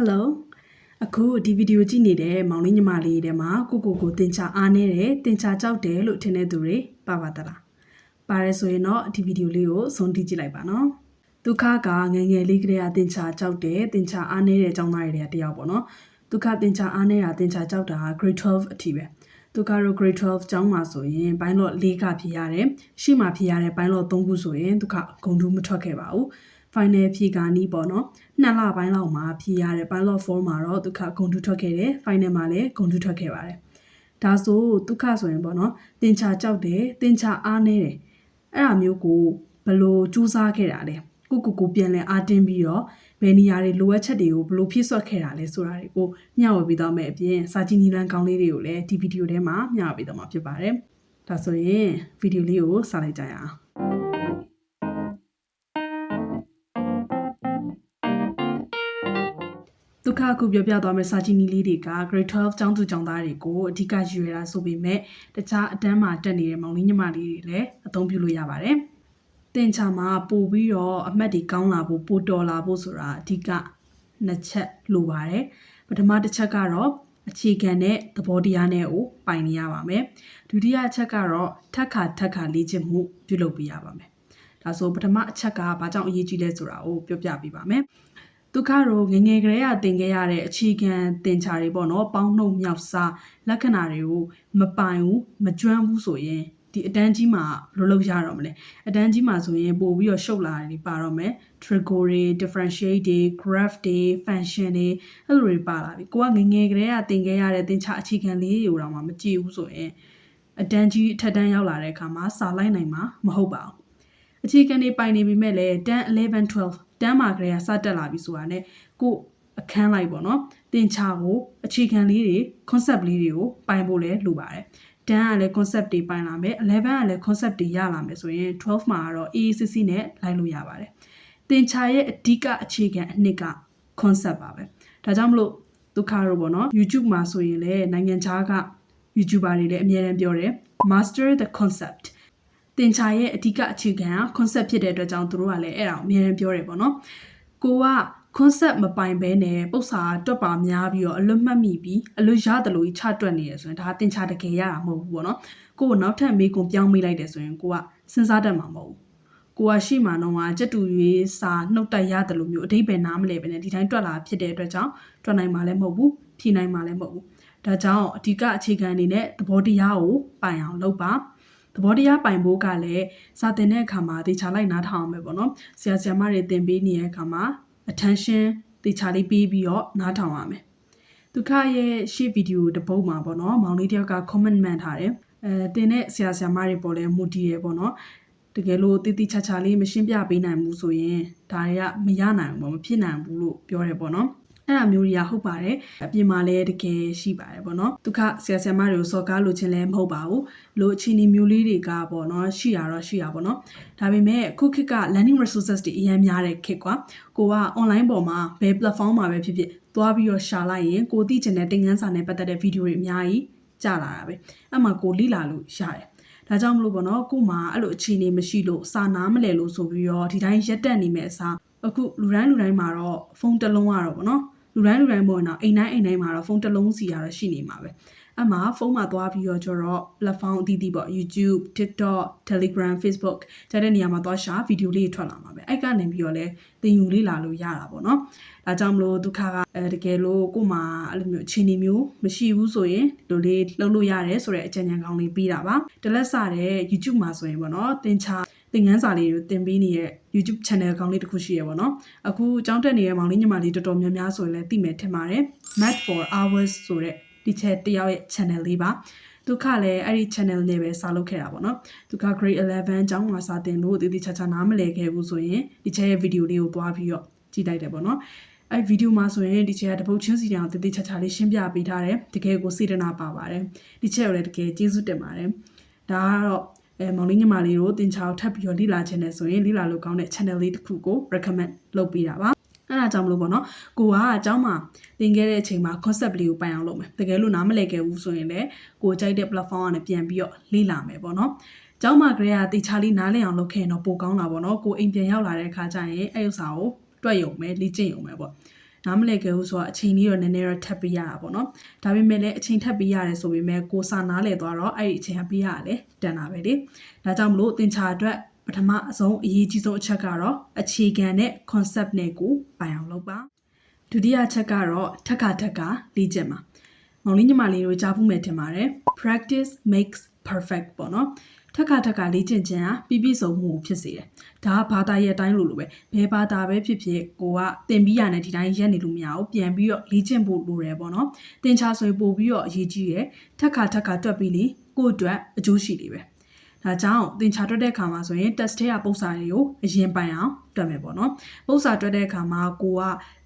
Hello အခုဒီဗီဒီယိုကြည့်နေတဲ့မောင်လေးညီမလေးတွေမှာကိုကိုကိုတင်ချအားနေတယ်တင်ချကြောက်တယ်လို့ထင်တဲ့သူတွေပါပါသလားပါရဲဆိုရင်တော့ဒီဗီဒီယိုလေးကိုဆုံးထိကြည့်လိုက်ပါနော်ဒုက္ခကငယ်ငယ်လေးကလေးကတင်ချကြောက်တယ်တင်ချအားနေတဲ့အကြောင်းသားတွေကတယောက်ပေါ့နော်ဒုက္ခတင်ချအားနေတာတင်ချကြောက်တာ grade 12အထိပဲဒုက္ခတို့ grade 12ကျောင်းမှာဆိုရင်ဘိုင်းလော့၄ကဖြစ်ရတယ်ရှေ့မှာဖြစ်ရတဲ့ဘိုင်းလော့၃ခုဆိုရင်ဒုက္ခဂုံတူးမထွက်ခဲ့ပါဘူး final ဖြေကနီးပေါ့နော်နှစ်လပိုင်းလောက်မှာဖြေရတဲ့ pilot 4မှာတော့ဒုက္ခဂုံတူးထွက်ခဲ့တယ် final မှာလည်းဂုံတူးထွက်ခဲ့ပါတယ်ဒါဆိုဒုက္ခဆိုရင်ပေါ့နော်တင်ချကြောက်တယ်တင်ချအားနေတယ်အဲ့အမျိုးကိုဘလို့စူးစမ်းခဲ့တာလဲကိုကိုကိုပြန်လဲအားတင်းပြီးတော့ဘယ်နေရာတွေလိုအပ်ချက်တွေကိုဘလို့ဖြည့်ဆွတ်ခဲ့တာလဲဆိုတာတွေကိုမျှဝေပေးသွားမယ်အပြင်စာကြည့်နီလန်းကောင်းလေးတွေကိုလည်းဒီဗီဒီယိုထဲမှာမျှဝေပေးသွားမှာဖြစ်ပါတယ်ဒါဆိုရင်ဗီဒီယိုလေးကိုစလိုက်ကြရအောင် ခအခုပြောပြသွားမယ့်စာကြည့်နည်းလေးတွေက grade 12ကျောင်းသူကျောင်းသားတွေကိုအဓိကရွေတာဆိုပေမဲ့တခြားအတန်းမှာတက်နေတဲ့မောင်လေးညီမလေးတွေလည်းအသုံးပြုလို့ရပါတယ်။တင်ချာမှာပို့ပြီးတော့အမှတ်တွေကောင်းလာဖို့ပိုတော်လာဖို့ဆိုတာအဓိကနှစ်ချက်လိုပါတယ်။ပထမတစ်ချက်ကတော့အခြေခံတဲ့သဘောတရားနဲ့ကိုပိုင်နေရပါမယ်။ဒုတိယအချက်ကတော့ထက်ခါထက်ခါလေ့ကျင့်မှုပြုလုပ်ပေးရပါမယ်။ဒါဆိုပထမအချက်ကဘာကြောင့်အရေးကြီးလဲဆိုတာကိုပြောပြပေးပါမယ်။ ဒုက္ခရောငယ်ငယ်ကလေးကသင်ခဲ့ရတဲ့အခြေခံသင်္ချာတွေပေါ့နော်ပေါင်းနှုတ်မြောက်စားလက္ခဏာတွေကိုမပိုင်ဘူးမကျွမ်းဘူးဆိုရင်ဒီအတန်းကြီးမှာဘယ်လိုလုပ်ရတော့မလဲအတန်းကြီးမှာဆိုရင်ပို့ပြီးတော့ရှုပ်လာတယ်ဒီပါတော့မယ် trigo တွေ differentiate တွေ graph တွေ function တွေအဲ့လိုတွေပါလာပြီကိုကငယ်ငယ်ကလေးကသင်ခဲ့ရတဲ့သင်္ချာအခြေခံလေးတွေတော့မှမကြည့်ဘူးဆိုရင်အတန်းကြီးအထက်တန်းရောက်လာတဲ့အခါမှာစာလိုက်နိုင်မှာမဟုတ်ပါဘူး အခြေခံတွေပိုင်နေပြီမဲ့လည်း10 11 12တန်းမာကလေးကစတက်လာပြီဆိုတာနဲ့ကိုအခန်းလိုက်ပေါ့နော်တင်ချာကိုအခြေခံလေးတွေ concept လေးတွေကိုပိုင်ဖို့လည်းလိုပါတယ်တန်းကလည်း concept တွေပိုင်လာမယ်11ကလည်း concept တွေရလာမယ်ဆိုရင်12မှာကတော့ AACC နဲ့လိုက်လို့ရပါတယ်တင်ချာရဲ့အဓိကအခြေခံအနှစ်က concept ပါပဲဒါကြောင့်မလို့ဒုက္ခရောပေါ့နော် YouTube မှာဆိုရင်လည်းနိုင်ငံခြားက YouTuber တွေလည်းအများအားပြောတယ် master the concept တင်ချာရဲ့အဓိကအခြေခံက concept ဖြစ်တဲ့အတွက်ကြောင့်သူတို့ကလည်းအဲ့ဒါကိုအများအားပြောတယ်ပေါ့နော်ကိုက concept မပိုင်ဘဲနဲ့ပု္ပ္ပာတွက်ပါများပြီးတော့အလွတ်မှတ်မိပြီးအလွတ်ရတယ်လို့ချတွက်နေရဆိုရင်ဒါတင်ချာတကယ်ရတာမဟုတ်ဘူးပေါ့နော်ကိုကိုနောက်ထပ်မေးခွန်းပြောင်းမိလိုက်တယ်ဆိုရင်ကိုကစဉ်းစားတတ်မှာမဟုတ်ဘူးကိုကရှိမှတော့ကစက်တူရွေးစာနှုတ်တက်ရတယ်လို့မျိုးအတိတ်ပဲနားမလဲပဲနဲ့ဒီတိုင်းတွက်လာဖြစ်တဲ့အတွက်ကြောင့်တွက်နိုင်မှာလည်းမဟုတ်ဘူးဖြေနိုင်မှာလည်းမဟုတ်ဘူးဒါကြောင့်အဓိကအခြေခံအနေနဲ့သဘောတရားကိုပိုင်အောင်လုပ်ပါ သဘောတရားပိုင်ဖို့ကလည်းစာသင်တဲ့အခါမှာတေချာလိုက်နားထောင်အောင်ပဲပေါ့နော်ဆရာဆရာမတွေသင်ပေးနေတဲ့အခါမှာ attention တေချာလေးပေးပြီးတော့နားထောင်ရမယ်ဒုက္ခရဲ့ရှေ့ဗီဒီယိုတစ်ပုဒ်မှာပေါ့နော်မောင်လေးတယောက်က comment မှန်ထားတယ်အဲတင်တဲ့ဆရာဆရာမတွေပေါ်လဲမူတည်ရပေါ့နော်တကယ်လို့တိတိချာချာလေးမရှင်းပြပေးနိုင်ဘူးဆိုရင်ဒါတွေကမရနိုင်ဘူးပေါ့မဖြစ်နိုင်ဘူးလို့ပြောတယ်ပေါ့နော် အဲ့အမျိုးတွေကဟုတ်ပါတယ်အပြင်မှာလည်းတကယ်ရှိပါတယ်ပေါ့နော်ဒုက္ခဆရာဆရာမတွေကိုစော်ကားလို့ခြင်းလည်းမဟုတ်ပါဘူးလို့အခြေအနေမျိုးလေးတွေကပေါ့နော်ရှိရတော့ရှိရပေါ့နော်ဒါပေမဲ့အခုခေတ်က learning resources တွေအများများတဲ့ခေတ်ကွာကိုက online ပေါ်မှာဘယ် platform မှာပဲဖြစ်ဖြစ်သွားပြီးတော့ရှာလိုက်ရင်ကိုသိချင်တဲ့သင်ခန်းစာနဲ့ပတ်သက်တဲ့ဗီဒီယိုတွေအများကြီးကြာလာတာပဲအဲ့မှာကိုလိလာလို့ရတယ်ဒါကြောင့်မလို့ပေါ့နော်ကို့မှာအဲ့လိုအခြေအနေမရှိလို့စာနာမလဲလို့ဆိုပြီးတော့ဒီတိုင်းရက်တက်နေမဲ့အစားအခုလူတိုင်းလူတိုင်းမှာတော့ဖုန်းတစ်လုံးရတော့ပေါ့နော် လူတိုင်းလူတိုင်းပေါ့နော်အိမ်တိုင်းအိမ်တိုင်းမှာတော့ဖုန်းတစ်လုံးစီရတော့ရှိနေမှာပဲအမှဖုန်းမှာသွားပြီးတော့ကျတော့ platform အသီးသီးပေါ့ YouTube TikTok Telegram Facebook ကျတဲ့နေရာမှာသွားရှာဗီဒီယိုလေးထွက်လာမှာပဲအဲ့ကနေပြီးတော့လဲသင်ယူလေးလာလို့ရတာပေါ့နော်ဒါကြောင့်မလို့ဒုက္ခကအဲတကယ်လို့ကို့မှာအဲ့လိုမျိုးအခြေအနေမျိုးမရှိဘူးဆိုရင်ဒီလိုလေးလုပ်လို့ရတယ်ဆိုတဲ့အကြံဉာဏ်ကောင်းလေးပြီးတာပါတလက်စတဲ့ YouTube မှာဆိုရင်ပေါ့နော်သင်ချာ သင်ခန်းစာလေးတွေသင်ပေးနေတဲ့ YouTube channel ကောင်းလေးတစ်ခုရှိရပါတော့။အခုကြောင်းတက်နေတဲ့မောင်လေးညီမလေးတော်တော်များများဆိုရင်လည်းသိမယ်ထင်ပါတယ်။ Math for Hours ဆိုတဲ့ဒီချက်တယောက်ရဲ့ channel လေးပါ။ဒုက္ခလည်းအဲ့ဒီ channel နဲ့ပဲစာလုပ်ခဲ့တာပေါ့နော်။ဒုက္ခ grade 11ကျောင်းမှာစာသင်လို့တည်တည်ချာချာနားမလည်ခဲ့ဘူးဆိုရင်ဒီချက်ရဲ့ video လေးကိုသွားပြီးတော့ကြည့်လိုက်တယ်ပေါ့နော်။အဲ့ဗီဒီယိုမှာဆိုရင်ဒီချက်ကတပုတ်ချင်းစီတောင်တည်တည်ချာချာလေးရှင်းပြပေးထားတယ်တကယ်ကိုစေတနာပါပါတယ်ဒီချက်ကိုလည်းတကယ်ကျေးဇူးတင်ပါတယ်ဒါကတော့ အဲမောင်လေးညီမလေးတို့တင်ချာကိုထပ်ပြီးတော့လေ့လာခြင်းနဲ့ဆိုရင်လေ့လာလို့ကောင်းတဲ့ channel လေးတစ်ခုကို recommend လုပ်ပေးတာပါအဲ့ဒါကြောင့်မလို့ပေါ့နော်ကိုကအเจ้าမှာသင်ခဲ့တဲ့အချိန်မှာ concept လေးကိုပိုင်အောင်လုပ်မယ်တကယ်လို့နားမလည်ခဲ့ဘူးဆိုရင်လည်းကိုကြိုက်တဲ့ platform ကနေပြန်ပြီးတော့လေ့လာမယ်ပေါ့နော်ကျောင်းမှာကလေးကတေချာလေးနားလည်အောင်လုပ်ခဲ့ရင်တော့ပိုကောင်းတာပေါ့နော်ကိုအိမ်ပြန်ရောက်လာတဲ့အခါကျရင်အဲ့ဥစ္စာကိုတွက်ရုံပဲလေ့ကျင့်ရုံပဲပေါ့ နားမလည်ခဲ့ဘူးဆိုတော့အချိန်လေးတော့နည်းနည်းတော့ထပ်ပေးရတာပေါ့နော်ဒါပေမဲ့လည်းအချိန်ထပ်ပေးရတယ်ဆိုပေမဲ့ကိုစာနားလည်သွားတော့အဲ့ဒီအချိန်ကပေးရတာလေတန်တာပဲလေဒါကြောင့်မလို့သင်ချာအတွက်ပထမအဆုံးအရေးကြီးဆုံးအချက်ကတော့အခြေခံနဲ့ concept နဲ့ကိုပိုင်အောင်လုပ်ပါဒုတိယချက်ကတော့ထက်ခါထက်ခါလေ့ကျင့်ပါမောင်လေးညီမလေးတို့ကြားဖို့မယ်ထင်ပါတယ် practice makes perfect ပေါ့နော် ထက်ခါထက်ခါလေ့ကျင့်ခြင်းဟာပြည့်ပြည့်စုံမှုကိုဖြစ်စေတယ်ဒါကဘာသာရဲ့အတိုင်းလို့လို့ပဲဘယ်ဘာသာပဲဖြစ်ဖြစ်ကိုကသင်ပြီးရတယ်ဒီတိုင်းရက်နေလို့မရဘူးပြန်ပြီးတော့လေ့ကျင့်ဖို့လိုတယ်ပေါ့နော်သင်ချာဆိုရင်ပို့ပြီးတော့အရေးကြီးတယ်ထက်ခါထက်ခါတွက်ပြီးလေကိုယ့်အတွက်အကျိုးရှိတယ်ပဲဒါကြောင့်သင်ချာတွက်တဲ့အခါမှာဆိုရင် test ထဲကပုံစံတွေကိုအရင်ပိုင်အောင်တွက်မယ်ပေါ့နော်ပုံစံတွက်တဲ့အခါမှာကိုက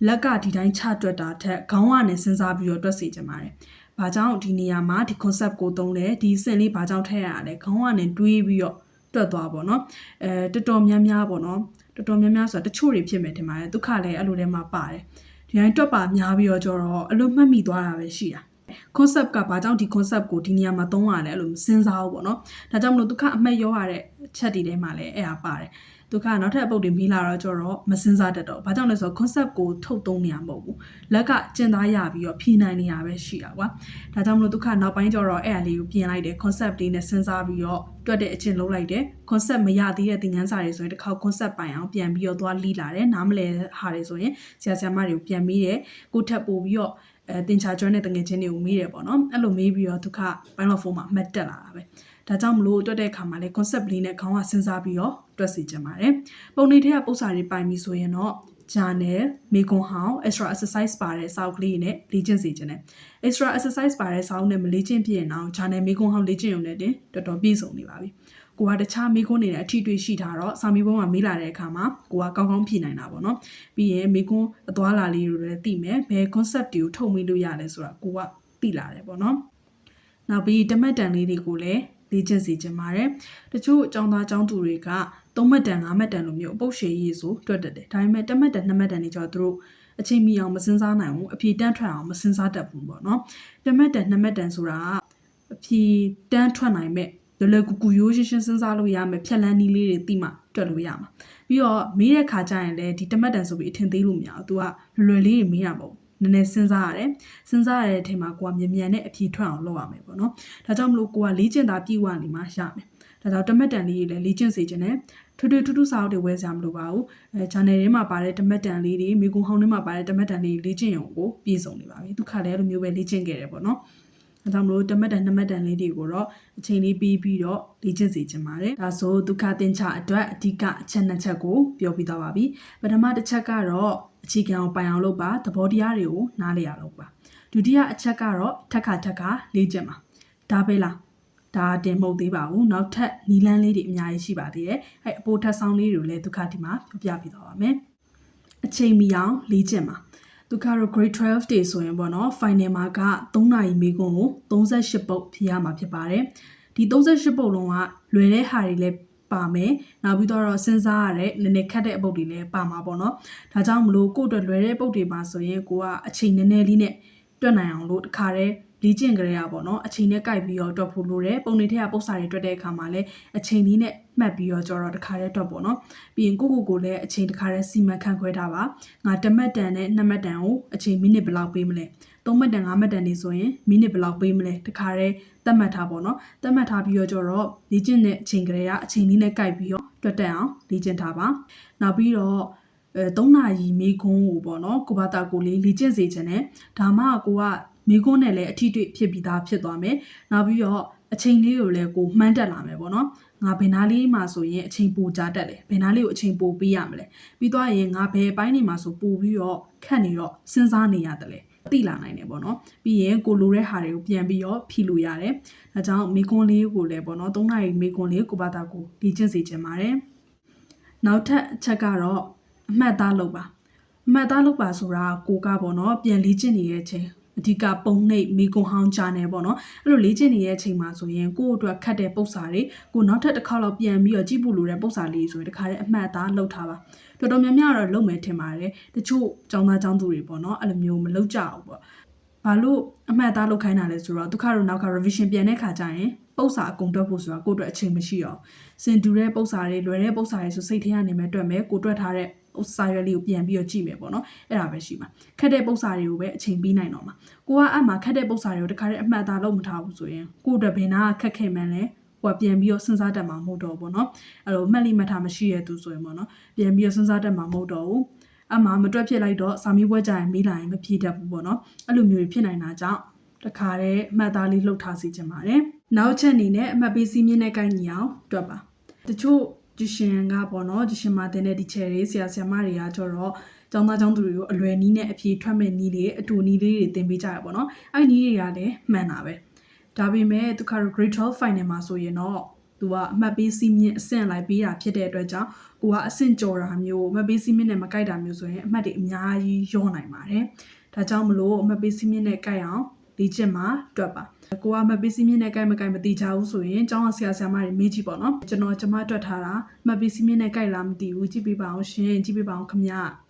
လက်ကဒီတိုင်းချတွက်တာထက်ခေါင်းကနေစဉ်းစားပြီးတော့တွက်စီကြပါတယ် ဘာကြောင့်ဒီနေရာမှာဒီ concept ကိုသုံးလဲဒီစင်လေးဘာကြောင့်ထည့်ရလဲခေါင်းကနေတွေးပြီးတော့တွက်သွားပေါ့နော်အဲတော်တော်များများပေါ့နော်တော်တော်များများဆိုတာတချို့တွေဖြစ်မယ်ထင်ပါတယ်ဒုက္ခလည်းအဲ့လိုထဲမှာပါတယ်ဒီတိုင်းတွက်ပါများပြီးတော့ကျတော့အလိုမှတ်မိသွားတာပဲရှိတာ concept ကဘာကြောင့်ဒီ concept ကိုဒီနေရာမှာသုံးရလဲအဲ့လိုမစဉ်းစားဘူးပေါ့နော်ဒါကြောင့်မလို့ဒုက္ခအမှတ်ရောရတဲ့ချက်တွေထဲမှာလည်းအဲ့ဒါပါတယ်ဒုက္ခနောက်ထပ်အပုတ်တွေမေးလာတော့ကျတော့မစဉ်းစားတတ်တော့ဘာကြောင့်လဲဆိုတော့ concept ကိုထုတ်သုံးနေရမဟုတ်ဘူးလက်ကကျင်သားရပြီးတော့ဖြေနိုင်နေရပဲရှိတာကွာဒါကြောင့်မလို့ဒုက္ခနောက်ပိုင်းကျတော့အဲ့အလေးကိုပြင်လိုက်တယ် concept လေးနဲ့စဉ်းစားပြီးတော့တွက်တဲ့အချင်းလုံးလိုက်တယ် concept မရသေးတဲ့သင်ခန်းစာတွေဆိုရင်တစ်ခေါက် concept ပိုင်အောင်ပြန်ပြီးတော့သွားလီးလာတယ်နားမလဲဟာတွေဆိုရင်ဆရာဆရာမတွေကိုပြန်ပြီးတယ်ကိုထပ်ပို့ပြီးတော့ အဲတင်ချာကျွမ်းတဲ့တငယ်ချင်းတွေကိုမေးတယ်ပေါ့နော်အဲ့လိုမေးပြီးတော့ဒုက္ခဘိုင်းလော့ဖုန်းမှာမှတ်တက်လာတာပဲဒါကြောင့်မလို့တွက်တဲ့အခါမှာလဲ concept လေးနဲ့ခေါင်းကစဉ်းစားပြီးတော့တွက်စီကြပါတယ်ပုံနေထဲကပုံစာတွေပိုင်ပြီးဆိုရင်တော့ journal မေကွန်ဟောင်း extra exercise ပါတဲ့စာအုပ်ကလေးနဲ့လေ့ကျင့်စေခြင်းနဲ့ extra exercise ပါတဲ့စာအုပ်နဲ့မလေ့ကျင့်ပြည့်ရင်တော့ journal မေကွန်ဟောင်းလေ့ကျင့်ရုံနဲ့တင်တော်တော်ပြည့်စုံနေပါပြီ ကိုကတခြားမေကွန်းနေတဲ့အထီးတွေရှိထားတော့စာမေးပုံးမှာမေးလာတဲ့အခါမှာကိုကကောင်းကောင်းဖြေနိုင်တာပေါ့နော်ပြီးရင်မေကွန်းအသွားလာလေးတွေလည်းသိမယ်ဘယ် concept တွေကိုထုတ်မိလို့ရလဲဆိုတာကိုကသိလာတယ်ပေါ့နော်နောက်ပြီးတမတ်တန်လေးတွေကိုလည်းလေ့ကျင့်စေချင်ပါတယ်တချို့အကြောင်းသားအကြောင်းသူတွေက3မှတ်တန်5မှတ်တန်လိုမျိုးအပုတ်ရှည်ရေးဆိုတွက်တတ်တယ်ဒါပေမဲ့တမတ်တန်2မှတ်တန်တွေကျတော့သူတို့အချိန်မီအောင်မစင်စားနိုင်ဘူးအဖြေတန်းထွက်အောင်မစင်စားတတ်ဘူးပေါ့နော်တမတ်တန်2မှတ်တန်ဆိုတာအဖြေတန်းထွက်နိုင်မဲ့ လွယ်လွယ်ကူကူရိုးရှင်းရှင်းစဉ်းစားလို့ရမယ်ဖြက်လန်းနည်းလေးတွေသိမှတွက်လို့ရမှာပြီးတော့မေးတဲ့ခါကျရင်လည်းဒီတမတ်တန်ဆိုပြီးအထင်သေးလို့မရဘူး तू ကလွယ်လွယ်လေးတွေမေးရမှာပေါ့နည်းနည်းစဉ်းစားရတယ်စဉ်းစားရတဲ့အချိန်မှာကိုကမြန်မြန်နဲ့အဖြေထွက်အောင်လုပ်ရမယ်ပေါ့နော်ဒါကြောင့်မလို့ကိုကလေ့ကျင့်တာပြည့်ဝနေမှရမယ်ဒါကြောင့်တမတ်တန်လေးတွေလည်းလေ့ကျင့်စေခြင်းနဲ့ထွေထွေထူးထူးစာအုပ်တွေဝယ်စရာမလိုပါဘူးအဲ channel ထဲမှာပါတဲ့တမတ်တန်လေးတွေမိကုံဟောင်းထဲမှာပါတဲ့တမတ်တန်လေးလေ့ကျင့်ရုံကိုပြည့်စုံနေပါပြီသူခါလည်းအဲ့လိုမျိုးပဲလေ့ကျင့်ခဲ့တယ်ပေါ့နော် အဲဒါမလို့တမတ်တန်နှစ်မတ်တန်လေးတွေကိုတော့အချိန်လေးပြီးပြီးတော့လေ့ကျင့်စေချင်ပါတယ်ဒါဆိုဒုက္ခသင်္ချအတွက်အဓိကအချက်နှစ်ချက်ကိုပြောပြသွားပါပြီပထမတစ်ချက်ကတော့အခြေခံကိုပိုင်အောင်လုပ်ပါသဘောတရားတွေကိုနားလည်အောင်လုပ်ပါဒုတိယအချက်ကတော့ထက်ခါထက်ခါလေ့ကျင့်ပါဒါပဲလားဒါတင်မဟုတ်သေးပါဘူးနောက်ထပ်နီလန်းလေးတွေအများကြီးရှိပါသေးတယ်အဲအပိုထက်ဆောင်လေးတွေကိုလည်းဒုက္ခဒီမှာပြောပြပြသွားပါမယ်အချိန်မီအောင်လေ့ကျင့်ပါ သူကတော့ grade 12 day ဆိုရင်ပေါ့နော် final မှာက3နာရီမေခွန်းကို38ပုတ်ဖြေရမှာဖြစ်ပါတယ်ဒီ38ပုတ်လုံးကလွယ်တဲ့ဟာတွေလည်းပါမယ်နောက်ပြီးတော့စဉ်းစားရတဲ့နည်းနည်းခက်တဲ့အပုတ်တွေလည်းပါမှာပေါ့နော်ဒါကြောင့်မလို့ကိုယ့်အတွက်လွယ်တဲ့ပုတ်တွေပါဆိုရင်ကိုကအချိန်နည်းနည်းလေးနဲ့တွက်နိုင်အောင်လို့တခါတည်း လေ့ကျင့်ကြရတာပေါ့နော်အချိန်နဲ့ကြိုက်ပြီးတော့တွက်ဖို့လိုတယ်ပုံတွေထဲကပုတ်စာတွေတွက်တဲ့အခါမှာလည်းအချိန်လေးနဲ့မှတ်ပြီးတော့ကြော်တော့တခါတည်းတွက်ပေါ့နော်ပြီးရင်ကိုကိုကိုလည်းအချိန်တခါတည်းစီမံခန့်ခွဲထားပါငါတမတ်တန်နဲ့နှစ်မတ်တန်ကိုအချိန်မိနစ်ဘယ်လောက်ပေးမလဲသုံးမတ်တန်ငါးမတ်တန်နေဆိုရင်မိနစ်ဘယ်လောက်ပေးမလဲတခါတည်းသတ်မှတ်ထားပေါ့နော်သတ်မှတ်ထားပြီးတော့ကြော်တော့လေ့ကျင့်တဲ့အချိန်ကြရအချိန်လေးနဲ့ကြိုက်ပြီးတော့တွက်တက်အောင်လေ့ကျင့်ထားပါနောက်ပြီးတော့အဲ၃နာရီမိခွန်းကိုပေါ့နော်ကိုဘာတာကိုလေးလေ့ကျင့်စေချင်တယ်ဒါမှကိုက မိကုန်းနဲ့လည်းအထီးတွေ့ဖြစ်ပြီးသားဖြစ်သွားမယ်။နောက်ပြီးတော့အချိန်လေးကိုလည်းကိုမှန်းတက်လာမယ်ပေါ့နော်။ငါဘယ်နာလေးမှာဆိုရင်အချိန်ပိုကြတက်တယ်။ဘယ်နာလေးကိုအချိန်ပိုပေးရမလဲ။ပြီးသွားရင်ငါဘယ်ပိုင်းနေမှာဆိုပိုပြီးတော့ခက်နေတော့စဉ်းစားနေရတယ်လေ။သိလာနိုင်တယ်ပေါ့နော်။ပြီးရင်ကိုလိုတဲ့ဟာတွေကိုပြန်ပြီးတော့ဖြီလို့ရတယ်။ဒါကြောင့်မိကွန်းလေးကိုလည်းပေါ့နော်၃နာရီမိကွန်းလေးကိုပါတာကိုလေ့ကျင့်စေချင်ပါတယ်။နောက်ထပ်အချက်ကတော့အမှတ်သားလုပ်ပါ။အမှတ်သားလုပ်ပါဆိုတာကိုကပေါ့နော်ပြန်လေ့ကျင့်နေတဲ့အချိန် အဓိကပုံနှိပ်မိကွန်ဟောင်းချာနယ်ပေါ့နော်အဲ့လိုလေ့ကျင့်နေတဲ့အချိန်မှာဆိုရင်ကိုယ့်အတွက်ခတ်တဲ့ပုံစာတွေကိုနောက်ထပ်တစ်ခါတော့ပြန်ပြီးတော့ကြည့်ဖို့လိုတဲ့ပုံစာလေးဆိုရင်တခါတည်းအမှတ်အသားလုပ်ထားပါတော်တော်များများတော့လုပ်မယ်ထင်ပါတယ်တချို့ចောင်းသားចောင်းသူတွေပေါ့နော်အဲ့လိုမျိုးမလုပ်ကြဘူးပေါ့ ဘာလို့အမှတ်အသားလောက်ခိုင်းတာလဲဆိုတော့ဒုက္ခတို့နောက်က revision ပြန်တဲ့ခါကျရင်ပုတ်စာအကုန်တွက်ဖို့ဆိုတာကိုယ့်အတွက်အချိန်မရှိအောင်စင်တူတဲ့ပုတ်စာတွေလွယ်တဲ့ပုတ်စာတွေဆိုစိတ်ထဲကနေမှတွက်မယ်ကိုတွက်ထားတဲ့ဥစာရွက်လေးကိုပြန်ပြီးတော့ကြည့်မယ်ပေါ့နော်အဲ့ဒါပဲရှိမှာခက်တဲ့ပုတ်စာတွေကိုပဲအချိန်ပြီးနိုင်တော့မှာကိုကအမှခက်တဲ့ပုတ်စာတွေကိုတခါတည်းအမှတ်အသားလောက်မထားဘူးဆိုရင်ကိုအတွက်ဘယ်နာခက်ခဲမှန်းလဲဟိုကပြန်ပြီးတော့စဉ်းစားတတ်မှာမဟုတ်တော့ဘူးเนาะအဲ့လိုမှတ်လိမှတ်ထားမရှိရသူဆိုရင်ပေါ့နော်ပြန်ပြီးတော့စဉ်းစားတတ်မှာမဟုတ်တော့ဘူး အမှမတွက်ဖြစ်လိုက်တော့စာမေးပွဲကြရင်မေးလာရင်မဖြေတတ်ဘူးပေါ့နော်အဲ့လိုမျိုးဖြစ်နိုင်တာကြောင့်တခါတည်းအမှတ်သားလေးလှုပ်ထားစီချင်ပါတယ်နောက်ချက်အနေနဲ့အမှတ်ပေးစီးမြင့်တဲ့ကိုင်းညီအောင်တွက်ပါတချို့ဂျရှင်ကပေါ့နော်ဂျရှင်မှာတင်တဲ့ဒီချယ်လေးဆရာဆရာမတွေကကျတော့ကျောင်းသားကျောင်းသူတွေကိုအလွယ်နီးနဲ့အဖြေထွက်မဲ့နီးတွေအတူနီးလေးတွေသင်ပေးကြရပေါ့နော်အဲ့နီးတွေကလည်းမှန်တာပဲဒါပေမဲ့သူကတော့ grade 12 final မှာဆိုရင်တော့ သူကအမှတ်ပေးစီးမြင့်အဆင့်လိုက်ပေးတာဖြစ်တဲ့အတွက်ကြောင့်ကိုကအဆင့်ကျော်တာမျိုးအမှတ်ပေးစီးမြင့်နဲ့မကိုက်တာမျိုးဆိုရင်အမှတ်တွေအများကြီးရောနိုင်ပါတယ်ဒါကြောင့်မလို့အမှတ်ပေးစီးမြင့်နဲ့ကိုက်အောင်လေ့ကျင့်မှာတွက်ပါကိုကမပစ္စည်းမြင့်နဲ့ကိုက်မကိုက်မသိကြဘူးဆိုရင်ကျောင်းအောင်ဆရာဆရာမတွေမေးကြည့်ပေါ့နော်ကျွန်တော်ကျမတွက်ထားတာမပစ္စည်းမြင့်နဲ့ကိုက်လားမသိဘူးကြည့်ပြပါအောင်ရှင်ကြည့်ပြပါအောင်ခမ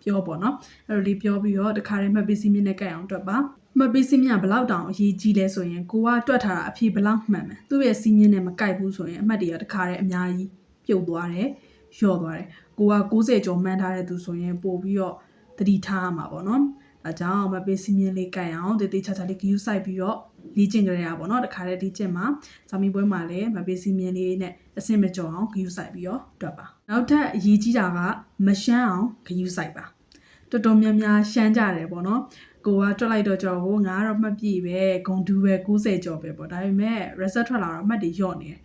ပြောပေါ့နော်အဲ့လိုလေးပြောပြီးတော့တခါတည်းမပစ္စည်းမြင့်နဲ့ကိုက်အောင်တွက်ပါ မပစ္စည်းမြင့်ဘလောက်တောင်အရေးကြီးလဲဆိုရင်ကိုကတွက်ထားတာအဖြေဘလောက်မှန်မယ်သူ့ရဲ့စီးမြင့်နဲ့မကိုက်ဘူးဆိုရင်အမှတ်တွေကတခါတည်းအများကြီးပြုတ်သွားတယ်လျော့သွားတယ်ကိုက60ကျော်မှန်းထားတဲ့သူဆိုရင်ပို့ပြီးတော့တတိထားရမှာပေါ့နော်အဲကြောင့်မပေးစီမြင့်လေးကိုက်အောင်တည်တည်ချာချာလေးဂယူးဆိုင်ပြီးတော့လေ့ကျင့်ကြရတာပေါ့နော်တခါတည်းလေ့ကျင့်မှာဇာမီပွဲမှာလည်းမပေးစီမြင့်လေးနဲ့အဆင်မကျော်အောင်ဂယူးဆိုင်ပြီးတော့တွက်ပါနောက်ထပ်အရေးကြီးတာကမရှမ်းအောင်ဂယူးဆိုင်ပါတော်တော်များများရှမ်းကြတယ်ပေါ့နော် ကိုကတွက်လိုက်တော့ကြော်ကိုငါကတော့မှတ်ပြည့်ပဲဂုံတူပဲ90ကျော်ပဲပေါ့ဒါပေမဲ့ reset ထွက်လာတော့အမှတ်တွေညော့နေတယ်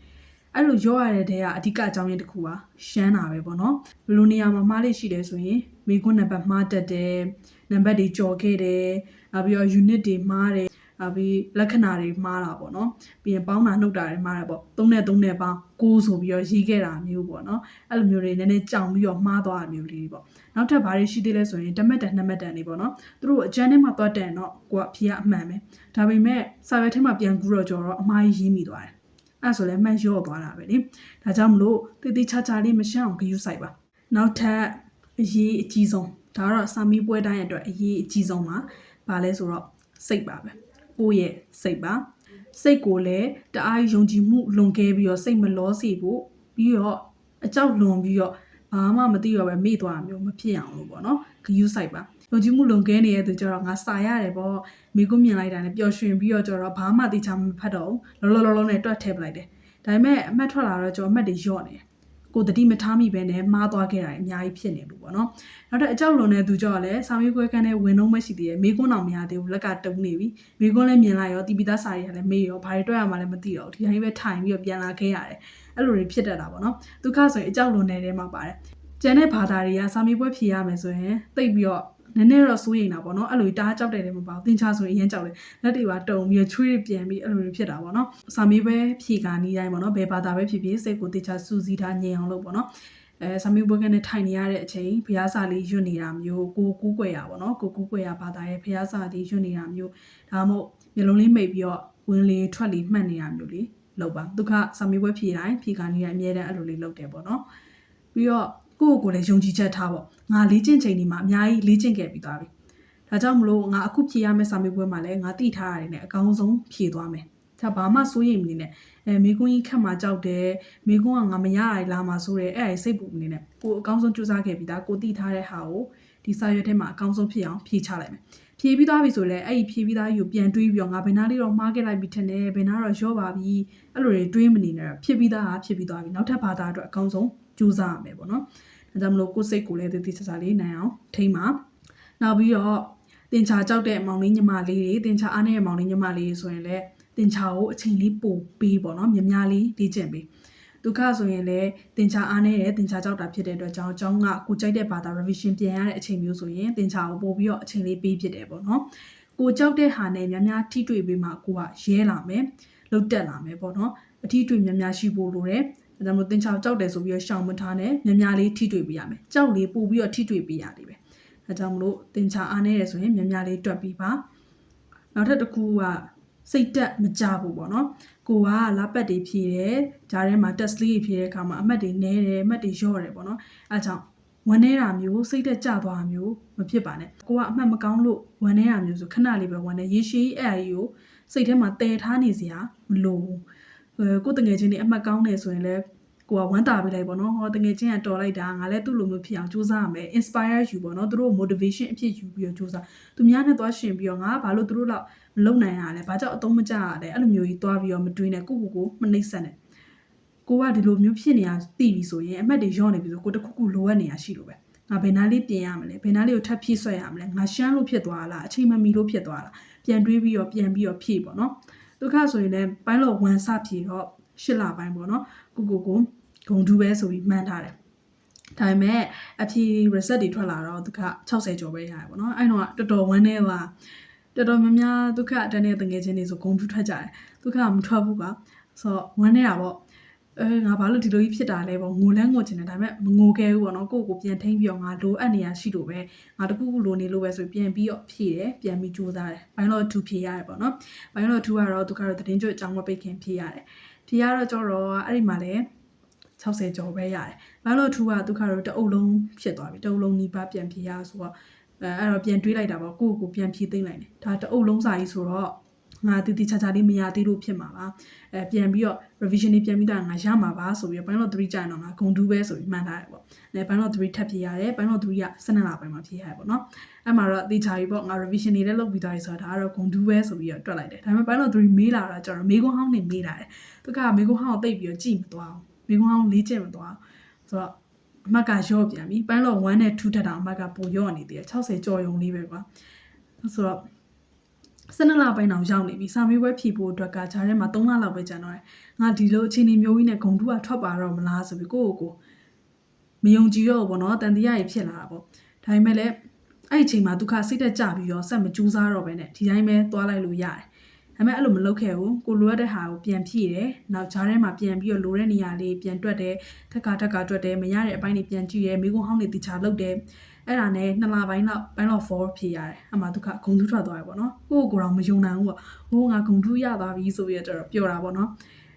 အဲ့လိုရောရတဲ့တဲကအဓိကအကြောင်းရင်းတစ်ခုပါရှမ်းတာပဲပေါ့နော်ဘယ်လိုနေရာမှာမှားလေးရှိတယ်ဆိုရင်မိကွန်းနံပါတ်မှားတက်တယ်နံပါတ်တွေကြော်ခဲ့တယ်နောက်ပြီးတော့ unit တွေမှားတယ် နောက်ပြီးလက္ခဏာတွေမှားတာပေါ့နော်ပြီးရင်ပေါင်းတာနှုတ်တာတွေမှားတယ်ပေါ့သုံးနဲ့သုံးနဲ့ပေါင်း6ဆိုပြီးတော့ရေးခဲ့တာမျိုးပေါ့နော်အဲ့လိုမျိုးတွေနည်းနည်းကြောင်ပြီးတော့မှားသွားတာမျိုးလေးပေါ့နောက်ထပ်ဘာတွေရှိသေးလဲဆိုရင်တမက်တန်နှစ်မက်တန်တွေပေါ့နော်သူတို့အကျန်းထဲမှာသွားတန်တော့ကိုကအဖြေကအမှန်ပဲဒါပေမဲ့စာရွက်ထဲမှာပြန်ကူတော့ကြော်တော့အမှားကြီးရေးမိသွားတယ်အဲ့ဆိုလည်းမှန်ရော့သွားတာပဲလေဒါကြောင့်မလို့တိတိချာချာလေးမရှင်းအောင်ဂရုစိုက်ပါနောက်ထပ်အရေးအကြီးဆုံးဒါကတော့စာမီပွဲတိုင်းအတွက်အရေးအကြီးဆုံးပါဘာလဲဆိုတော့စိတ်ပါပဲ ကိုယ့်ရဲ့စိတ်ပါစိတ်ကိုလည်းတအားယုံကြည်မှုလွန်ကဲပြီးတော့စိတ်မလောစေဖို့ပြီးတော့အကြောက်လွန်ပြီးတော့ဘာမှမသိတော့ပဲမေ့သွားတာမျိုးမဖြစ်အောင်လို့ပေါ့နော်ဂယူးဆိုင်ပါယုံကြည်မှုလွန်ကဲနေတဲ့သူကျတော့ငါစာရတယ်ပေါ့မိကုမြင်လိုက်တာနဲ့ပျော်ရွှင်ပြီးတော့ကျတော့ဘာမှသိချာမဖတ်တော့ဘူးလောလောလောလောနဲ့တွက်ထည့်ပလိုက်တယ်ဒါပေမဲ့အမှတ်ထွက်လာတော့ကျတော့အမှတ်တွေလျော့နေတယ် ကိုတတိမထားမိပဲနဲ့မှားသွားခဲ့တာအများကြီးဖြစ်နေလို့ပေါ့နော်နောက်တော့အကြောက်လွန်တဲ့သူကြောင့်လည်းစာမေးပွဲကန်းနဲ့ဝင်တော့မရှိသေးရဲ့မိကွန်းအောင်မရသေးဘူးလက်ကတုံးနေပြီမိကွန်းလည်းမြင်လိုက်ရောတီပီသားစာရီကလည်းမေးရောဘာတွေတွေ့ရမှလည်းမသိတော့ဘူးဒီတိုင်းပဲထိုင်ပြီးတော့ပြန်လာခဲ့ရတယ်အဲ့လိုတွေဖြစ်တတ်တာပေါ့နော်ဒုက္ခဆိုရင်အကြောက်လွန်နေတဲ့မှာပါတယ်ကျန်တဲ့ဘာသာတွေကစာမေးပွဲဖြေရမယ်ဆိုရင်တိတ်ပြီးတော့ နည်းနည်းတော့စိုးရိမ်တာပေါ့နော်အဲ့လိုတားကြောက်တယ်လည်းမပေါ့သင်္ချာဆိုရင်အရင်ကြောက်တယ်လက်တွေပါတုံပြီးချွေးပြန်ပြီးအဲ့လိုတွေဖြစ်တာပေါ့နော်စာမေးပွဲဖြေကနီးတိုင်းပေါ့နော်ဘယ်ဘာသာပဲဖြစ်ဖြစ်စိတ်ကိုသင်္ချာစူးစီးထားငြိမ်အောင်လုပ်ပေါ့နော်အဲဆာမီဘွဲကနေထိုင်နေရတဲ့အချိန်ဖျားစာလေးရွတ်နေတာမျိုးကိုကူးကွယ်ရပါတော့ကိုကူးကွယ်ရဘာသာရဲ့ဖျားစာလေးရွတ်နေတာမျိုးဒါမှမဟုတ်မျိုးလုံးလေးမိတ်ပြီးတော့ဝင်လေထွက်လေမှတ်နေတာမျိုးလေးလုပ်ပါဒုက္ခဆာမီဘွဲဖြေတိုင်းဖြေကနေတိုင်းအများတန်းအဲ့လိုလေးလုပ်တယ်ပေါ့နော်ပြီးတော့ ကိုယ့်ကိုယ်လည်းယုံကြည်ချက်ထားပေါ့ငါလေ့ကျင့်ချိန်ဒီမှာအများကြီးလေ့ကျင့်ခဲ့ပြီးသွားပြီဒါကြောင့်မလို့ငါအခုဖြေရမယ့်စာမေးပွဲမှာလည်းငါသိထားရတယ်နဲ့အကောင်းဆုံးဖြေသွားမယ်ဒါဘာမှစိုးရိမ်မနေနဲ့အဲမိကွန်းကြီးခက်မှကြောက်တယ်မိကွန်းကငါမရရလာမှဆိုရဲအဲ့ဒါစိတ်ပူနေနဲ့ကိုအကောင်းဆုံးကြိုးစားခဲ့ပြီးသားကိုသိထားတဲ့ဟာကိုဒီစာရွက်ထဲမှာအကောင်းဆုံးဖြစ်အောင်ဖြေချလိုက်မယ်ဖြေပြီးသားပြီဆိုလဲအဲ့ဒီဖြေပြီးသားယူပြန်တွေးပြီးတော့ငါဘယ်နာလေးတော့မှားခဲ့လိုက်ပြီထင်တယ်ဘယ်နာတော့ရော့ပါပြီအဲ့လိုတွေတွေးမနေနဲ့ဖြစ်ပြီးသားဟာဖြစ်ပြီးသွားပြီနောက်ထပ်ဘာသာအတွက်အကောင်းဆုံး ကြိုးစားရမယ်ပေါ့နော်ဒါကြောင့်မလို့ကိုယ်စိတ်ကိုလည်းတည်တည်ချာချာလေးနိုင်အောင်ထိမ့်ပါနောက်ပြီးတော့တင်ချာကြောက်တဲ့မောင်လေးညီမလေးတွေတင်ချာအားနေတဲ့မောင်လေးညီမလေးတွေဆိုရင်လည်းတင်ချာကိုအချိန်လေးပို့ပေးပေါ့နော်မြများလေးလေ့ကျင့်ပေးဒုက္ခဆိုရင်လည်းတင်ချာအားနေတဲ့တင်ချာကြောက်တာဖြစ်တဲ့အတွက်ကြောင့်အကြောင်းကကိုကြိုက်တဲ့ဘာသာ revision ပြန်ရတဲ့အချိန်မျိုးဆိုရင်တင်ချာကိုပို့ပြီးတော့အချိန်လေးပေးဖြစ်တယ်ပေါ့နော်ကိုကြောက်တဲ့ဟာနဲ့များများထိတွေ့ပြီးမှကိုကရဲလာမယ်လုတ်တက်လာမယ်ပေါ့နော်အထီးတွေ့များများရှိဖို့လိုတယ် ဒါကြောင့်မို့တင်ချာကြောက်တယ်ဆိုပြီးတော့ရှောင်မထားနဲ့များများလေးထိတွေ့ပေးရမယ်ကြောက်လေးပို့ပြီးတော့ထိတွေ့ပေးရတယ်ပဲဒါကြောင့်မလို့တင်ချာအားနေတယ်ဆိုရင်များများလေးတွက်ပြီးပါနောက်ထပ်တစ်ခုကစိတ်တက်မကြဘူးပေါ့နော်ကိုကလာပတ်တွေဖြည့်တယ်ဂျားထဲမှာ test လေးဖြည့်တဲ့အခါမှာအမှတ်တွေနည်းတယ်အမှတ်တွေလျော့တယ်ပေါ့နော်အဲကြောင့်ဝမ်းနေတာမျိုးစိတ်သက်ကြသွားတာမျိုးမဖြစ်ပါနဲ့ကိုကအမှတ်မကောင်းလို့ဝမ်းနေတာမျိုးဆိုခဏလေးပဲဝမ်းနေရေရှည်အဲ့အကြီးကိုစိတ်ထဲမှာတည်ထားနေစရာမလိုဘူးအဲ ကိုတငယ်ချင်းတွေအမှတ်ကောင်းနေဆိုရင်လည်းကိုကဝမ်းတာပေးလိုက်ပေါ့နော်ဟောတငယ်ချင်းကတော်လိုက်တာငါလည်းသူ့လိုမျိုးဖြစ်အောင်ကြိုးစားရမယ် inspire ယူပေါ့နော်သူတို့ motivation အဖြစ်ယူပြီးတော့ကြိုးစားသူများနဲ့သွားရှင်ပြီးတော့ငါဘာလို့သူတို့လောက်မလုပ်နိုင်ရလဲဘာကြောင့်အသုံးမကျရလဲအဲ့လိုမျိုးကြီးသွားပြီးတော့မတွေးနဲ့ကိုကိုကိုမနှိမ့်ဆက်နဲ့ကိုကဒီလိုမျိုးဖြစ်နေတာသိပြီဆိုရင်အမှတ်တွေရော့နေပြီဆိုကိုတစ်ခုခုလိုအပ်နေတာရှိလို့ပဲငါဘယ်နာလေးပြင်ရမလဲဘယ်နာလေးကိုထပ်ဖြည့်ဆွဲရမလဲငါရှမ်းလို့ဖြစ်သွားလားအချိန်မမီလို့ဖြစ်သွားလားပြန်တွေးပြီးတော့ပြန်ပြီးတော့ဖြည့်ပေါ့နော် ဒုက္ခဆိုရင်လည်းပိုင်းလို့ဝန်စဖြည့်တော့ရှစ်လပိုင်းပေါ့နော်ကိုကိုကိုဂုံဒူးပဲဆိုပြီးမှန်းထားတယ်ဒါပေမဲ့အဖြေ reset တွေထွက်လာတော့ဒုက္ခ60ကျော်ပဲရတယ်ပေါ့နော်အဲ့တော့တော်တော်ဝမ်းနေပါတော်တော်များများဒုက္ခတန်းတဲ့တငယ်ချင်းတွေဆိုဂုံဒူးထွက်ကြတယ်ဒုက္ခမထွက်ဘူးကဆိုတော့ဝမ်းနေတာပေါ့ အဲငါဘာလို့ဒီလိုကြီးဖြစ်တာလဲပေါ့ငိုလဲငိုချင်တယ်ဒါပေမဲ့မငိုခဲ့ဘူးပေါ့နော်ကိုယ့်ကိုပြန်ထိန်းပြီးတော့ငါလိုအပ်နေရရှိလို့ပဲငါတခုခုလိုနေလို့ပဲဆိုပြန်ပြီးတော့ဖြည့်တယ်ပြန်ပြီးကြိုးစားတယ်ဘိုင်းတော့2ဖြည့်ရတယ်ပေါ့နော်ဘိုင်းတော့2ကတော့သူကတော့သတင်းကျွတ်အကြောင်းမပိတ်ခင်ဖြည့်ရတယ်ဖြည့်ရတော့ကျတော့အဲ့ဒီမှာလည်း60ကျော်ပဲရတယ်ဘိုင်းတော့2ကသူကတော့တအုပ်လုံးဖြစ်သွားပြီတအုပ်လုံးနီးပါးပြန်ဖြည့်ရဆိုတော့အဲအဲ့တော့ပြန်တွေးလိုက်တာပေါ့ကိုယ့်ကိုပြန်ဖြည့်သိမ့်လိုက်တယ်ဒါတအုပ်လုံးစာကြီးဆိုတော့ ငါတီတီချာချာလေးမရသေးလို့ဖြစ်မှာပါအဲပြန်ပြီးတော့ revision လေးပြန်ပြီးတော့ငါရမှာပါဆိုပြီးတော့ Final 3ကြာရင်တော့ငါဂုံတူးပဲဆိုပြီးမှန်းထားတယ်ပေါ့အဲ Final 3ထပ်ဖြေရတယ် Final 3က12လပိုင်းမှာဖြေရတယ်ပေါ့နော်အဲ့မှာတော့တေချာကြီးပေါ့ငါ revision တွေလည်းလုပ်ပြီးသွားပြီဆိုတော့ဒါကတော့ဂုံတူးပဲဆိုပြီးတော့တွက်လိုက်တယ်ဒါပေမဲ့ Final 3မေးလာတော့ကျတော့မေကွန်ဟောင်းနေမေးလာတယ်သူကမေကွန်ဟောင်းကိုတိတ်ပြီးတော့ကြည့်မသွားဘူးမေကွန်ဟောင်းလေးကျင့်မသွားဘူးဆိုတော့အမတ်ကရော့ပြန်ပြီ Final 1နဲ့2ထက်တောင်အမတ်ကပိုရော့နေသေးတယ်60ကျော်ယုံလေးပဲကွာဆိုတော့ စနစ်လပိုင်းအောင်ရောက်နေပြီစာမေးပွဲဖြေဖို့အတွက်ကဂျားထဲမှာ3လလောက်ပဲကျန်တော့တယ်ငါဒီလိုအချိန်ကြီးမျိုးကြီးနဲ့ဂုံတူးကထွက်ပါတော့မလားဆိုပြီးကိုယ့်ကိုယ်ကိုမယုံကြည်တော့ဘူးပေါ့နော်တန်တရားကြီးဖြစ်လာတာပေါ့ဒါပေမဲ့လည်းအဲ့ဒီအချိန်မှာဒုက္ခစိတ်တက်ကြပြီးတော့ဆက်မကြိုးစားတော့ပဲနဲ့ဒီတိုင်းပဲသွားလိုက်လို့ရတယ်ဒါပေမဲ့အဲ့လိုမလုပ်ခဲ့ဘူးကိုလိုရတဲ့ဟာကိုပြန်ဖြည့်တယ်နောက်ဂျားထဲမှာပြန်ပြီးတော့လိုတဲ့နေရာလေးပြန်တွက်တယ်ထက်ကထက်ကတွက်တယ်မရတဲ့အပိုင်းတွေပြန်ကြည့်တယ်မိကုန်းဟောင်းတွေတခြားလုပ်တယ် အဲ့ဒါနဲ့နှစ်လပိုင်းလောက်ပိုင်းလောက်4ဖြည့်ရတယ်အမှဒုက္ခဂုံတူးထွက်သွားတယ်ပေါ့နော်ကိုယ့်ကိုယ်တော့မယုံနိုင်ဘူးပေါ့ဟိုးငါဂုံတူးရသွားပြီဆိုပြီးတော့ပျော်တာပေါ့နော်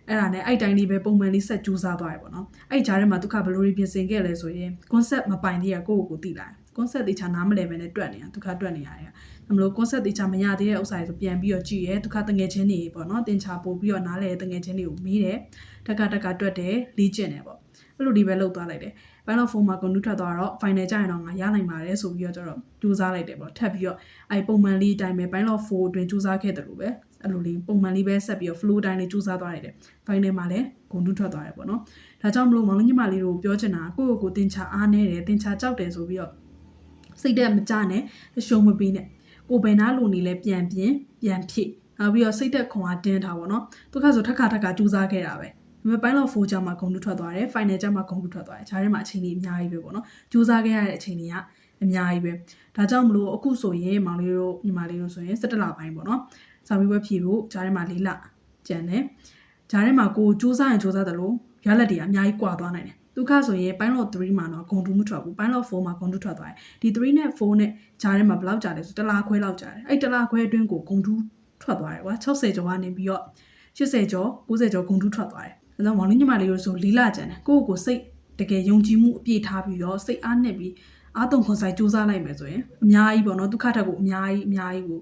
အဲ့ဒါနဲ့အဲ့တိုင်းလေးပဲပုံမှန်လေးဆက်ကြိုးစားသွားတယ်ပေါ့နော်အဲ့ဂျားထဲမှာဒုက္ခဘယ်လိုတွေပြင်ဆင်ခဲ့လဲဆိုရင် concept မပိုင်သေးရကိုယ့်ကိုယ်ကိုသိလာတယ် concept တေချာနားမလဲပဲနဲ့တွက်နေတာဒုက္ခတွက်နေရတယ်။အမလို့ concept တေချာမရသေးတဲ့ဥစ္စာတွေဆိုပြန်ပြီးတော့ကြည့်ရဲဒုက္ခတငယ်ချင်းတွေပေါ့နော်တင်ချာပို့ပြီးတော့နားလဲတငယ်ချင်းတွေကိုမေးတယ်တက်ကတက်ကတွက်တယ်လေ့ကျင့်တယ်ပေါ့အဲ့လိုဒီပဲလုပ်သွားလိုက်တယ်။ final form မှာ continue ထွက်သွားတော့ final ကျရင်တော့ငါရနိုင်ပါတယ်ဆိုပြီးတော့ကျတော့ကြိုးစားလိုက်တယ်ပေါ့ထပ်ပြီးတော့အဲ့ပုံမှန်လေးအတိုင်းပဲ final 4အတွင်းကြိုးစားခဲ့တယ်လို့ပဲအဲ့လိုလေးပုံမှန်လေးပဲဆက်ပြီးတော့ flow တိုင်းလေးကြိုးစားသွားလိုက်တယ် final မှာလည်း continue ထွက်သွားတယ်ပေါ့နော်ဒါကြောင့်မလို့မောင်လေးညီမလေးတို့ပြောချင်တာကိုယ့်ကိုယ်ကိုတင်ချအားနေတယ်တင်ချကြောက်တယ်ဆိုပြီးတော့စိတ်တက်မကြနဲ့ရှုံးမပေးနဲ့ကိုယ်ဘယ်နာလိုနေလဲပြန်ပြင်ပြန်ဖြည့်နောက်ပြီးတော့စိတ်တက်ခွန်အားတင်းထားပါတော့သူကဆိုထက်ခါထက်ခါကြိုးစားခဲ့တာပဲဒါပေ မဲ့ပိုင်းလောက်4ကျမှဂုံတူထွက်သွားတယ် final ကျမှဂုံတူထွက်သွားတယ်ဂျားထဲမှာအချိန်ကြီးအများကြီးပဲပေါ့နော်ကြိုးစားခဲ့ရတဲ့အချိန်ကြီးကအများကြီးပဲဒါကြောင့်မလို့အခုဆိုရင်မောင်လေးတို့ညီမလေးတို့ဆိုရင်17လပိုင်းပေါ့နော်စာမေးပွဲဖြေဖို့ဂျားထဲမှာ၄လကျန်တယ်ဂျားထဲမှာကိုစူးစမ်းရင်စူးစမ်းတယ်လို့ရလက်တွေအများကြီးကွာသွားနိုင်တယ်ဒုက္ခဆိုရင် pilot 3မှာတော့ဂုံတူးမထွက်ဘူး pilot 4မှာဂုံတူးထွက်သွားတယ်ဒီ3နဲ့4နဲ့ဂျားထဲမှာဘယ်လောက်ကြာလဲဆိုတစ်လားခွဲလောက်ကြာတယ်အဲ့တစ်လားခွဲအတွင်းကိုဂုံတူးထွက်သွားတယ်ကွာ60ကျော်ကနေပြီးတော့80ကျော်90ကျော်ဂုံတူးထွက်သွားတယ် အဲတော့မောင်လေးညီမလေးတို့ဆိုလေးလကျန်တယ်ကိုယ့်ကိုယ်စိတ်တကယ်ယုံကြည်မှုအပြည့်ထားပြီးတော့စိတ်အားနဲ့ပြီးအားတုံခွန်ဆိုင်စူးစမ်းလိုက်မယ်ဆိုရင်အများကြီးပေါ့နော်ဒုက္ခထက်ကိုအများကြီးအများကြီးကို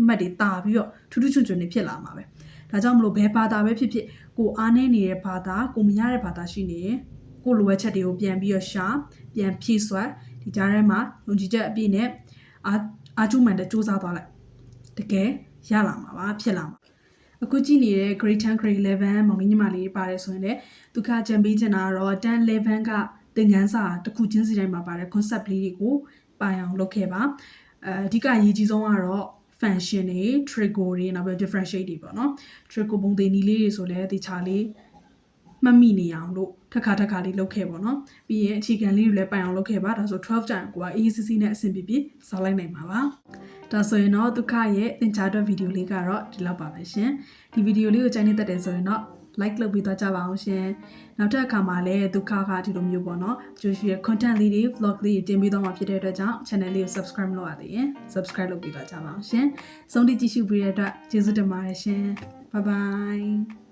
အမှတ်တွေတာပြီးတော့ထူးထူးချွန်ချွန်နေဖြစ်လာမှာပဲဒါကြောင့်မလို့ဘယ်ဘာသာပဲဖြစ်ဖြစ်ကိုအားနေနေတဲ့ဘာသာကိုမရတဲ့ဘာသာရှိနေရင်ကိုလိုအပ်ချက်တွေကိုပြန်ပြီးတော့ရှာပြန်ဖြည့်ဆွတ်ဒီကြားထဲမှာယုံကြည်ချက်အပြည့်နဲ့အာအာကျူမှန်တဲ့စူးစမ်းသွားလိုက်တကယ်ရလာမှာပါဖြစ်လာမှာ အခုကြည့်နေတဲ့ grade 10 grade 11မောင်မင်းညီမလေးပါတယ်ဆိုရင်လည်းဒုက္ခကြံပေးချင်တာတော့ 10 11ကသင်ခန်းစာတစ်ခုချင်းစီတိုင်းမှာပါတဲ့ concept လေးတွေကိုပိုင်အောင်လုပ်ခဲ့ပါအဲအဓိကအရေးကြီးဆုံးကတော့ function တွေ trigo တွေနောက်ပြီး differentiate တွေပေါ့နော် trigo ပုံသေးနီလေးတွေဆိုလည်းတခြားလေးမှတ်မိနေအောင်လို့ထက်ခါထက်ခါလေးလုပ်ခဲ့ပေါ့နော်ပြီးရင်အခြေခံလေးတွေလည်းပိုင်အောင်လုပ်ခဲ့ပါဒါဆို12ကျန်ကိုက ACC နဲ့အဆင်ပြေပြေစောင်းလိုက်နိုင်မှာပါ ဒါဆိုရင်တော့ဒုက္ခရဲ့သင်ကြားအတွက်ဗီဒီယိုလေးကတော့ဒီလောက်ပါပဲရှင်ဒီဗီဒီယိုလေးကိုကြိုက်နေတတ်တယ်ဆိုရင်တော့ like လုပ်ပြီးတော့ကြပါအောင်ရှင်နောက်ထပ်အခါမှာလည်းဒုက္ခကဒီလိုမျိုးပေါ့နော်ကျိုးရှိရဲ့ content လေးတွေ vlog လေးတွေတင်ပြီးတော့မှာဖြစ်တဲ့အတွက်ကြောင့် channel လေးကို subscribe လုပ်ရသေးရင် subscribe လုပ်ပြီးတော့ကြပါအောင်ရှင်ဆုံးထိကြည့်ရှုပေးတဲ့အတွက်ကျေးဇူးတင်ပါတယ်ရှင် bye bye